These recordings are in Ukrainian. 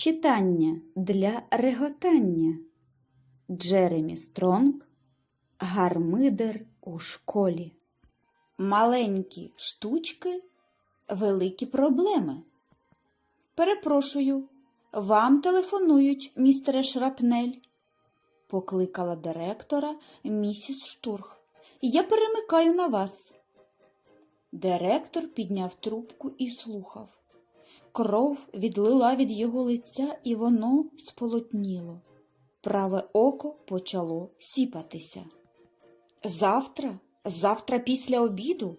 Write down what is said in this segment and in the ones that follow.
Читання для реготання. Джеремі Стронг Гармидер у школі. Маленькі штучки, великі проблеми. Перепрошую, вам телефонують, містере Шрапнель, покликала директора місіс Штурх. Я перемикаю на вас. Директор підняв трубку і слухав. Кров відлила від його лиця, і воно сполотніло. Праве око почало сіпатися. Завтра? Завтра після обіду?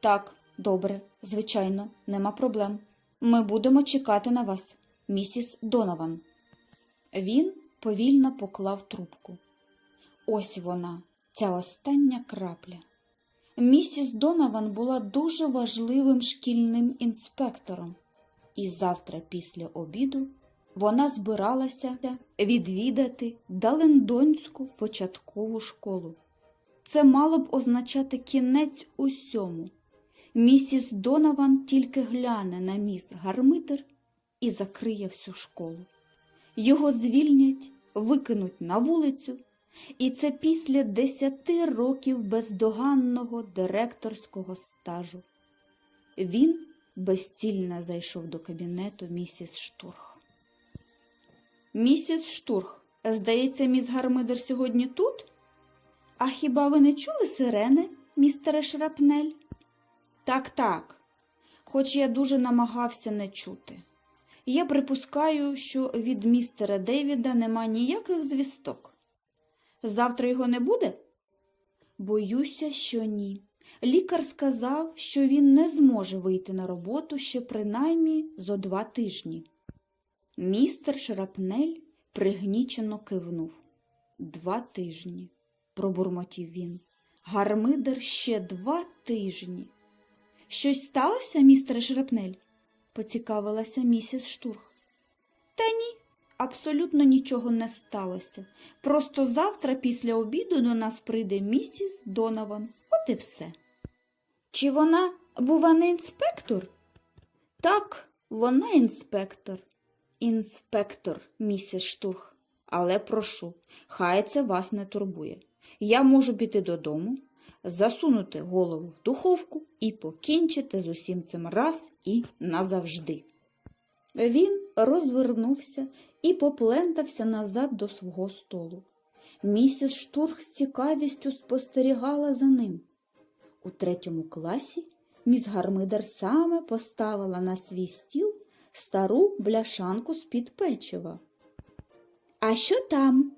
Так, добре, звичайно, нема проблем. Ми будемо чекати на вас, місіс Донован. Він повільно поклав трубку. Ось вона, ця остання крапля. Місіс Донован була дуже важливим шкільним інспектором, і завтра після обіду вона збиралася відвідати Далендонську початкову школу. Це мало б означати кінець усьому. Місіс Донован тільки гляне на міс Гармитер і закриє всю школу. Його звільнять, викинуть на вулицю, і це після десяти років бездоганного директорського стажу. Він безцільно зайшов до кабінету місіс Штурх. Місіс Штурх, здається, міс Гармидер сьогодні тут? А хіба ви не чули сирени, містере Шрапнель? Так, так, хоч я дуже намагався не чути. Я припускаю, що від містера Дейвіда нема ніяких звісток. Завтра його не буде? Боюся, що ні. Лікар сказав, що він не зможе вийти на роботу ще принаймні зо два тижні. Містер Шрапнель пригнічено кивнув. Два тижні, пробурмотів він. Гармидер ще два тижні. Щось сталося, містере Шрапнель? поцікавилася місіс Штурх. Та ні, абсолютно нічого не сталося. Просто завтра після обіду до нас прийде місіс Донован. От все. Чи вона, бува, не інспектор? Так, вона інспектор. Інспектор, місіс Штурх. Але прошу, хай це вас не турбує. Я можу піти додому, засунути голову в духовку і покінчити з усім цим раз і назавжди. Він розвернувся і поплентався назад до свого столу. Місіс Штурх з цікавістю спостерігала за ним. У третьому класі міс Гармидер саме поставила на свій стіл стару бляшанку з-під печива. А що там?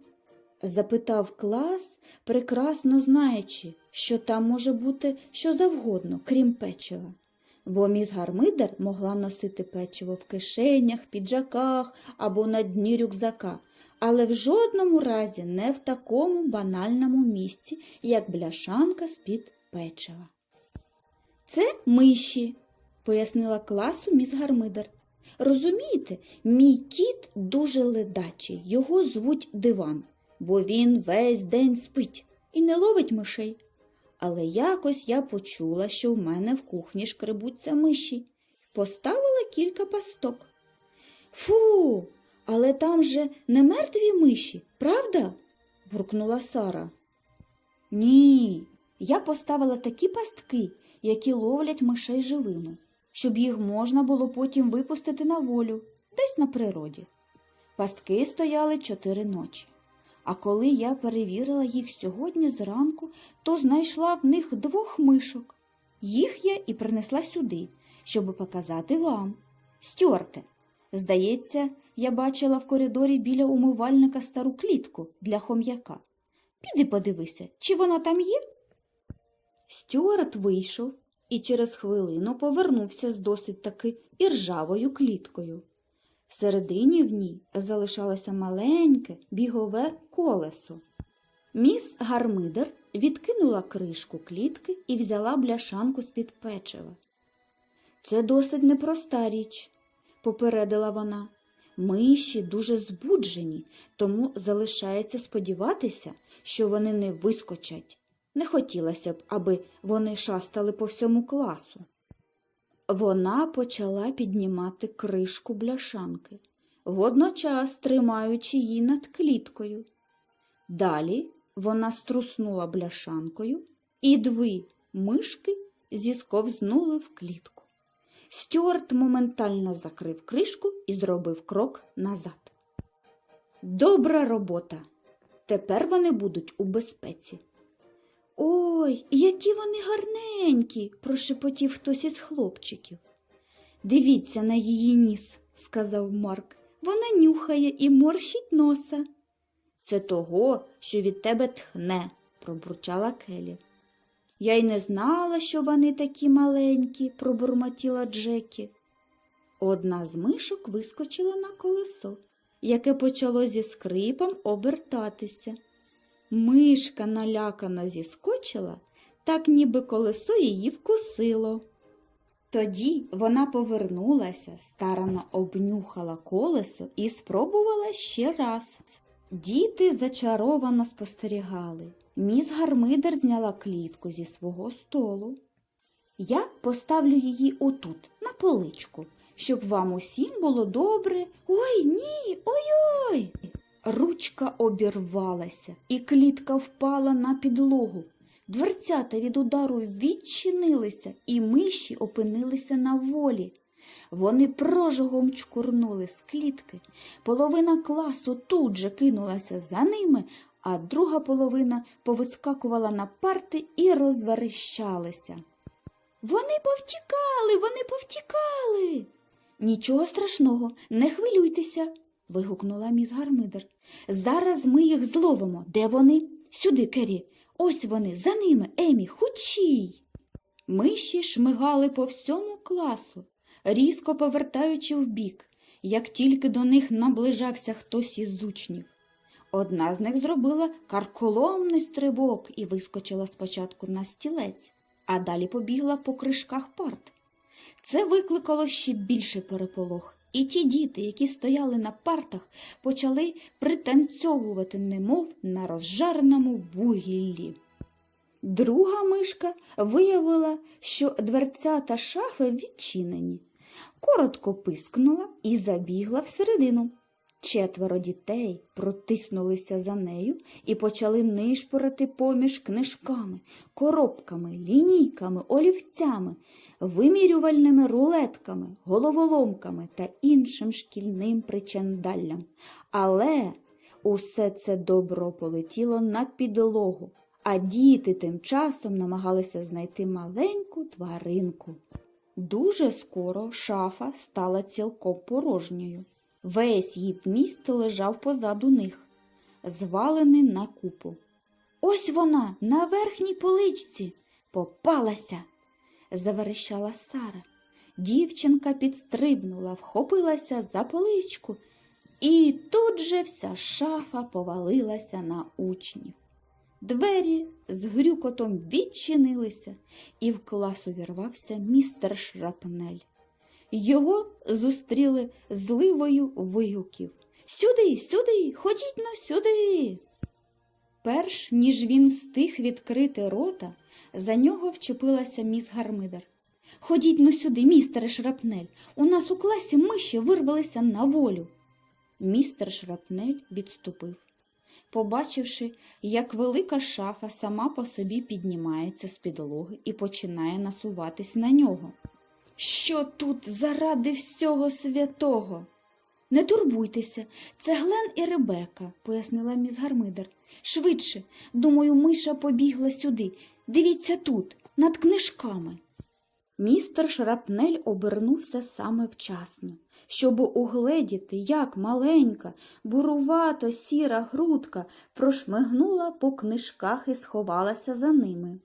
запитав клас, прекрасно знаючи, що там може бути що завгодно, крім печива. Бо міс Гармидер могла носити печиво в кишенях, піджаках або на дні рюкзака, але в жодному разі не в такому банальному місці, як бляшанка з-під печива. Це миші, пояснила класу міс Гармидер. Розумієте, мій кіт дуже ледачий, його звуть диван, бо він весь день спить і не ловить мишей. Але якось я почула, що в мене в кухні шкребуться миші, поставила кілька пасток. Фу, але там же не мертві миші, правда? буркнула Сара. Ні, я поставила такі пастки, які ловлять мишей живими, щоб їх можна було потім випустити на волю, десь на природі. Пастки стояли чотири ночі. А коли я перевірила їх сьогодні зранку, то знайшла в них двох мишок. Їх я і принесла сюди, щоб показати вам. Стюарте, здається, я бачила в коридорі біля умивальника стару клітку для хом'яка. Піди подивися, чи вона там є? Стюарт вийшов і через хвилину повернувся з досить таки іржавою кліткою. Всередині в ній залишалося маленьке бігове колесо. Міс Гармидер відкинула кришку клітки і взяла бляшанку з-під печива. Це досить непроста річ, попередила вона. Миші дуже збуджені, тому залишається сподіватися, що вони не вискочать. Не хотілося б, аби вони шастали по всьому класу. Вона почала піднімати кришку бляшанки. водночас тримаючи її над кліткою. Далі вона струснула бляшанкою, і дві мишки зісковзнули в клітку. Стюарт моментально закрив кришку і зробив крок назад. Добра робота. Тепер вони будуть у безпеці. Ой, які вони гарненькі, прошепотів хтось із хлопчиків. Дивіться на її ніс, сказав Марк. Вона нюхає і морщить носа. Це того, що від тебе тхне, пробурчала Келі. Я й не знала, що вони такі маленькі, пробурмотіла Джекі. Одна з мишок вискочила на колесо, яке почало зі скрипом обертатися. Мишка налякано зіскочила, так ніби колесо її вкусило. Тоді вона повернулася, старано обнюхала колесо і спробувала ще раз. Діти зачаровано спостерігали. Міс Гармидер зняла клітку зі свого столу. Я поставлю її отут, на поличку, щоб вам усім було добре. Ой ні, ой-ой. Ручка обірвалася, і клітка впала на підлогу. Дверцята від удару відчинилися, і миші опинилися на волі. Вони прожогом чкурнули з клітки. Половина класу тут же кинулася за ними, а друга половина повискакувала на парти і розверещалися. Вони повтікали, вони повтікали. Нічого страшного, не хвилюйтеся, вигукнула міс Гармидер. Зараз ми їх зловимо. Де вони? Сюди, Кері. Ось вони, за ними, Емі, хучій. Миші шмигали по всьому класу, різко повертаючи вбік, як тільки до них наближався хтось із учнів. Одна з них зробила карколомний стрибок і вискочила спочатку на стілець, а далі побігла по кришках парт. Це викликало ще більше переполох, і ті діти, які стояли на партах, почали пританцьовувати, немов на розжареному вугіллі. Друга мишка виявила, що дверцята шафи відчинені. Коротко пискнула і забігла всередину. Четверо дітей протиснулися за нею і почали нишпорити поміж книжками, коробками, лінійками, олівцями, вимірювальними рулетками, головоломками та іншим шкільним причандаллям. Але усе це добро полетіло на підлогу, а діти тим часом намагалися знайти маленьку тваринку. Дуже скоро шафа стала цілком порожньою. Весь її вміст лежав позаду них, звалений на купу. Ось вона на верхній поличці попалася, заверещала Сара. Дівчинка підстрибнула, вхопилася за поличку, і тут же вся шафа повалилася на учнів. Двері з грюкотом відчинилися, і в клас увірвався містер Шрапнель. Його зустріли зливою вигуків. Сюди, сюди, ходіть но сюди. Перш ніж він встиг відкрити рота, за нього вчепилася міс Гармидер. Ходіть но сюди, містере Шрапнель. У нас у класі миші вирвалися на волю. Містер Шрапнель відступив. Побачивши, як велика шафа сама по собі піднімається з підлоги і починає насуватись на нього. Що тут заради всього святого? Не турбуйтеся, це Глен і Ребека, пояснила міс Гармидер. Швидше, думаю, миша побігла сюди. Дивіться тут, над книжками. Містер Шрапнель обернувся саме вчасно, щоб угледіти, як маленька, бурувато сіра грудка прошмигнула по книжках і сховалася за ними.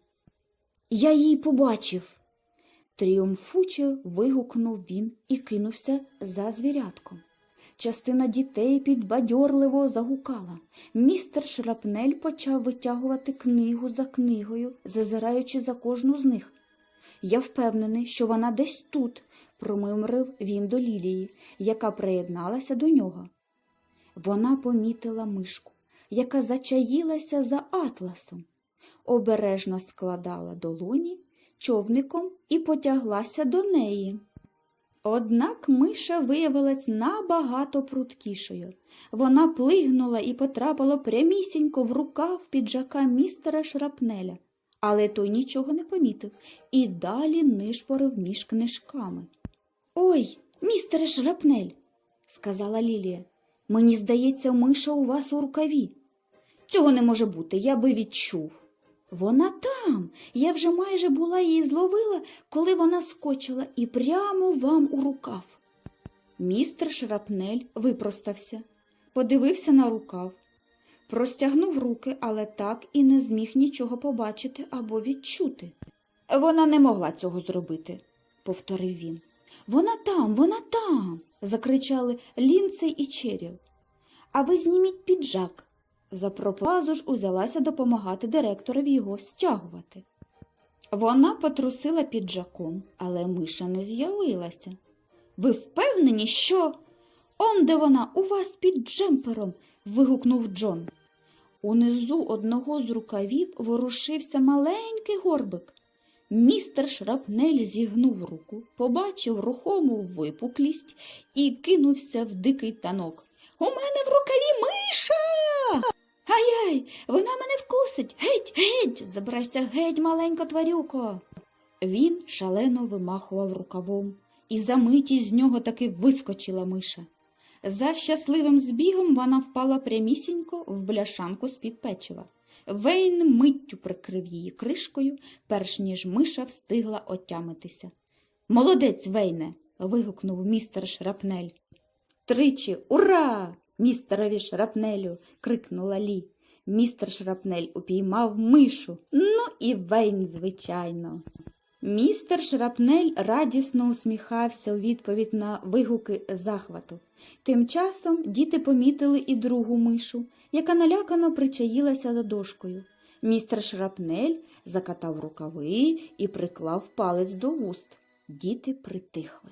Я її побачив. Тріумфуче вигукнув він і кинувся за звірятком. Частина дітей підбадьорливо загукала. Містер Шрапнель почав витягувати книгу за книгою, зазираючи за кожну з них. Я впевнений, що вона десь тут, промимрив він до Лілії, яка приєдналася до нього. Вона помітила мишку, яка зачаїлася за атласом, обережно складала долоні човником і потяглася до неї. Однак миша виявилась набагато пруткішою. Вона плигнула і потрапила прямісінько в рукав піджака містера Шрапнеля. Але той нічого не помітив і далі нишпорив між книжками. Ой, містере Шрапнель, сказала Лілія, мені здається, миша у вас у рукаві. Цього не може бути, я би відчув. Вона там. Я вже майже була її зловила, коли вона скочила і прямо вам у рукав. Містер Шрапнель випростався, подивився на рукав, простягнув руки, але так і не зміг нічого побачити або відчути. Вона не могла цього зробити, повторив він. Вона там, вона там. закричали Лінцей і Черіл. А ви зніміть піджак. Запропазу ж узялася допомагати директорові його стягувати. Вона потрусила піджаком, але миша не з'явилася. Ви впевнені, що. Он де вона, у вас під джемпером. вигукнув Джон. Унизу одного з рукавів ворушився маленький горбик. Містер Шрапнель зігнув руку, побачив рухому випуклість і кинувся в дикий танок. У мене в рукаві миша. Ай-ай, вона мене вкусить. Геть, геть, забирайся геть, маленька тварюко. Він шалено вимахував рукавом, і за миті з нього таки вискочила миша. За щасливим збігом вона впала прямісінько в бляшанку з-під печива. Вейн миттю прикрив її кришкою, перш ніж миша встигла отямитися. Молодець, Вейне. вигукнув містер Шрапнель. Тричі Ура! Містерові Шрапнелю. крикнула Лі. Містер Шрапнель упіймав мишу. Ну і Вейн, звичайно. Містер Шрапнель радісно усміхався у відповідь на вигуки захвату. Тим часом діти помітили і другу мишу, яка налякано причаїлася за дошкою. Містер Шрапнель закатав рукави і приклав палець до вуст. Діти притихли.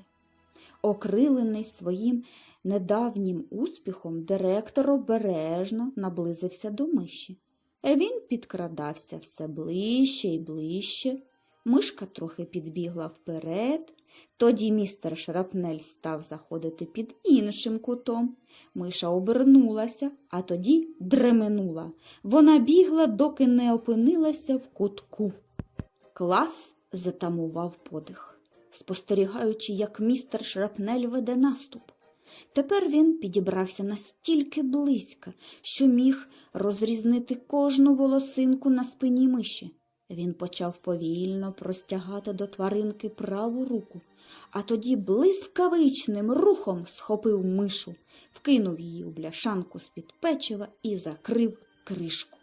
Окрилений своїм недавнім успіхом, директор обережно наблизився до миші. Він підкрадався все ближче і ближче. Мишка трохи підбігла вперед, тоді містер Шрапнель став заходити під іншим кутом. Миша обернулася, а тоді дременула. Вона бігла, доки не опинилася в кутку. Клас затамував подих, спостерігаючи, як містер Шрапнель веде наступ. Тепер він підібрався настільки близько, що міг розрізнити кожну волосинку на спині миші. Він почав повільно простягати до тваринки праву руку, а тоді блискавичним рухом схопив мишу, вкинув її у бляшанку з-під печива і закрив кришку.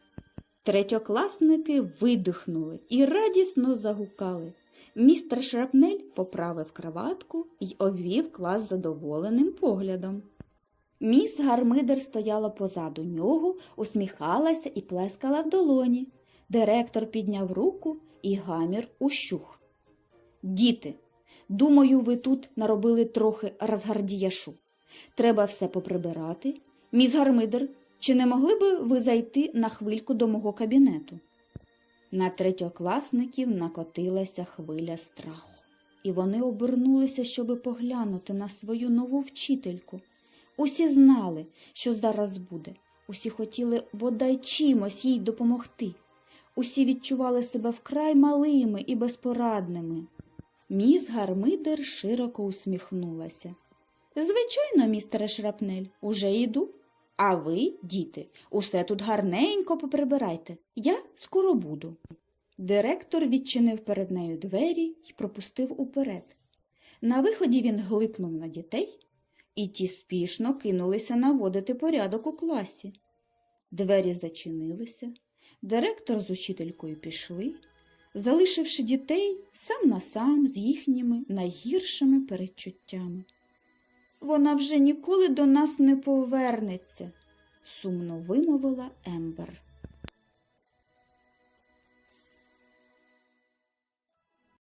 Третьокласники видихнули і радісно загукали. Містер Шрапнель поправив краватку і обвів клас задоволеним поглядом. Міс Гармидер стояла позаду нього, усміхалася і плескала в долоні. Директор підняв руку і гамір ущух. Діти, думаю, ви тут наробили трохи розгардіяшу. Треба все поприбирати. Міс Гармидер, чи не могли би ви зайти на хвильку до мого кабінету? На третьокласників накотилася хвиля страху, і вони обернулися, щоби поглянути на свою нову вчительку. Усі знали, що зараз буде, усі хотіли бодай чимось їй допомогти. Усі відчували себе вкрай малими і безпорадними. Міс Гармидер широко усміхнулася. Звичайно, містере Шрапнель, уже йду. А ви, діти, усе тут гарненько поприбирайте. Я скоро буду. Директор відчинив перед нею двері і пропустив уперед. На виході він глипнув на дітей, і ті спішно кинулися наводити порядок у класі. Двері зачинилися, директор з учителькою пішли, залишивши дітей сам на сам з їхніми найгіршими передчуттями. Вона вже ніколи до нас не повернеться, сумно вимовила Ембер.